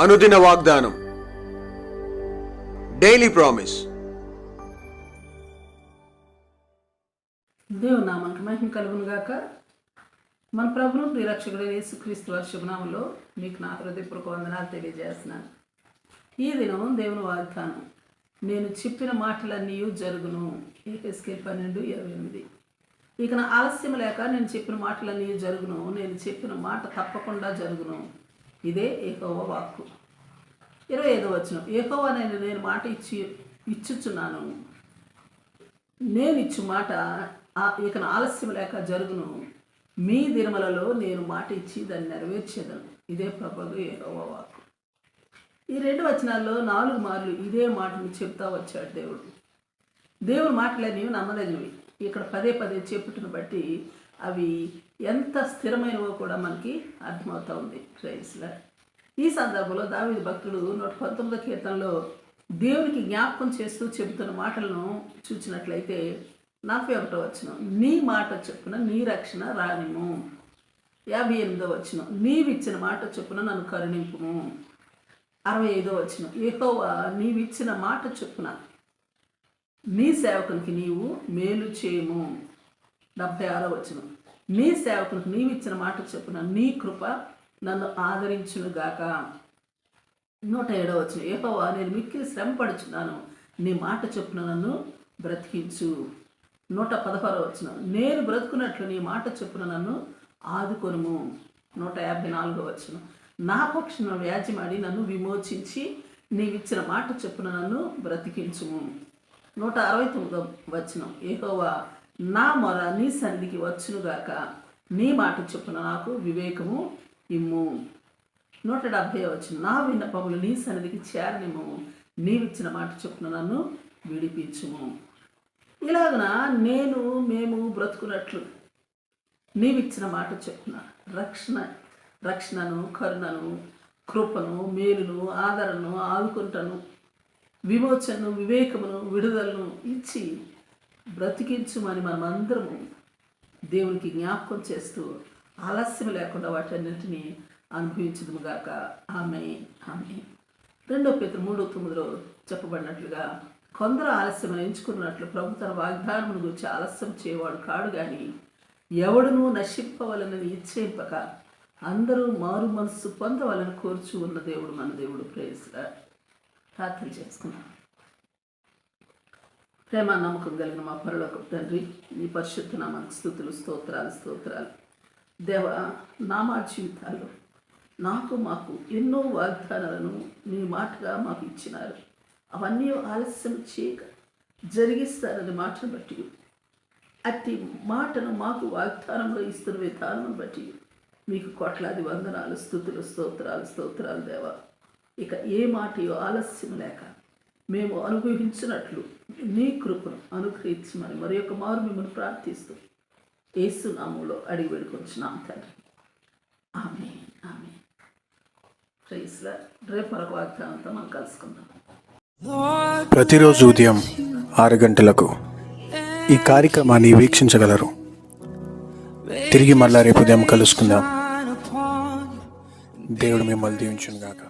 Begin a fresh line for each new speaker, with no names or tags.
అనుదిన వాగ్దానం. Daily promise
దేవుని నామానికి మహిమ కలుగును గాక. మన ప్రభును ప్రియరక్షకుడు యేసుక్రీస్తు వారి శుభనామంలో మీకు నా హృదయపూర్వక వందనాలు తెలియజేస్తున్నాను. ఈ దినం దేవుని వాగ్దానం. నేను చెప్పిన మాటలన్నీ జరుగును. ఏఎస్కే పన్నెండు ఇరవై ఎనిమిది. ఇక నా ఆలస్యం లేక నేను చెప్పిన మాటలన్నీ జరుగును. నేను చెప్పిన మాట తప్పకుండా జరుగును. ఇదే ఏహోవ వాక్కు. ఇరవై ఐదో వచ్చిన ఏహోవ నేను నేను మాట ఇచ్చి ఇచ్చుచున్నాను. నేను ఇచ్చు మాట ఇక ఆలస్యం లేక జరుగును. మీ దినములలో నేను మాట ఇచ్చి దాన్ని నెరవేర్చేదను. ఇదే ప్రభు ఏహోవ వాక్కు. ఈ రెండు వచనాల్లో నాలుగు మార్లు ఇదే మాటను చెప్తా వచ్చాడు దేవుడు. దేవుడు మాటలన్నీ నమ్మదగినవి. ఇక్కడ పదే పదే చెప్పుటను బట్టి అవి ఎంత స్థిరమైనవో కూడా మనకి అర్థమవుతూ ఉంది ప్రైస్లా ఈ సందర్భంలో దావిది భక్తుడు నూట పంతొమ్మిదో కీర్తనలో దేవునికి జ్ఞాపకం చేస్తూ చెబుతున్న మాటలను చూసినట్లయితే నలభై ఒకటో వచ్చిన నీ మాట చొప్పున నీ రక్షణ రానిము యాభై ఎనిమిదో వచ్చిన నీవిచ్చిన మాట చొప్పున నన్ను కరుణింపుము. అరవై ఐదో వచ్చిన ఏహోవా నీవిచ్చిన మాట చొప్పున నీ సేవకునికి నీవు మేలు చేయము. డెబ్భై ఆరో వచ్చిన నీ సేవకులకు నీవిచ్చిన మాట చెప్పున నీ కృప నన్ను ఆదరించునుగాక. నూట ఏడవ వచ్చిన ఏహోవా నేను మిక్కిలి శ్రమ పడుచున్నాను నీ మాట చొప్పున నన్ను బ్రతికించు. నూట పదహారో వచ్చిన నేను బ్రతుకున్నట్లు నీ మాట చొప్పున నన్ను ఆదుకొనుము. నూట యాభై నాలుగో వచ్చిన నా పక్షున వ్యాజ్యమాడి నన్ను విమోచించి నీవిచ్చిన మాట చొప్పున నన్ను బ్రతికించుము. నూట అరవై తొమ్మిదో వచ్చిన ఏహోవా నా మొర నీ సన్నిధికి వచ్చునుగాక నీ మాట చొప్పున నాకు వివేకము ఇమ్ము. నూట డెబ్భై వచ్చిన నా విన్నపములు నీ సన్నిధికి చేరనిమ్ము. నీవిచ్చిన మాట చొప్పున నన్ను విడిపించుము. ఇలాగన నేను మేము బ్రతుకున్నట్లు నీవిచ్చిన మాట చొప్పున రక్షణ రక్షణను కరుణను కృపను మేలును ఆదరణను ఆదుకుంటను విమోచనను వివేకమును విడుదలను ఇచ్చి బ్రతికించుమని మనమందరము దేవునికి జ్ఞాపకం చేస్తూ ఆలస్యం లేకుండా వాటన్నింటినీ అనుభవించదుముగాక ఆమె ఆమె రెండో పేద మూడో తొమ్మిదిలో చెప్పబడినట్లుగా కొందరు ఆలస్యం ఎంచుకున్నట్లు ప్రభు తన వాగ్దానమును గురించి ఆలస్యం చేయవాడు కాడు కానీ ఎవడునూ నశింపవలనని ఇచ్చేంపక అందరూ మారు మనస్సు పొందవలని కోర్చు ఉన్న దేవుడు మన దేవుడు. ప్రేయస్గా ప్రార్థన చేసుకున్నాం ప్రేమ నమ్మకం కలిగిన మా పరులకు తండ్రి నీ పరిశుద్ధ నామానికి స్థుతులు స్తోత్రాలు స్తోత్రాలు. దేవ నామా జీవితాలు నాకు మాకు ఎన్నో వాగ్దానాలను నీ మాటగా మాకు ఇచ్చినారు. అవన్నీ ఆలస్యం చేయక జరిగిస్తారని మాటను బట్టి అట్టి మాటను మాకు వాగ్దానంలో ఇస్తున్న విధానం బట్టి మీకు కోట్లాది వందనాలు స్థుతులు స్తోత్రాలు స్తోత్రాలు దేవా. ఇక ఏ మాటయో ఆలస్యం లేక మేము అనుభవించినట్లు నీ కృపను అనుగ్రహించమని మరి యొక్క మారు మిమ్మల్ని ప్రార్థిస్తూ ఏసునామంలో అడిగి వేడుకొచ్చున్నాం తండ్రి. ఆమె ఆమె ప్రైస్లా రేపు మరొక వాగ్దానంతో మనం కలుసుకుందాం.
ప్రతిరోజు ఉదయం ఆరు గంటలకు ఈ కార్యక్రమాన్ని వీక్షించగలరు. తిరిగి మళ్ళా రేపు ఉదయం కలుసుకుందాం. దేవుడు మిమ్మల్ని దీవించును గాక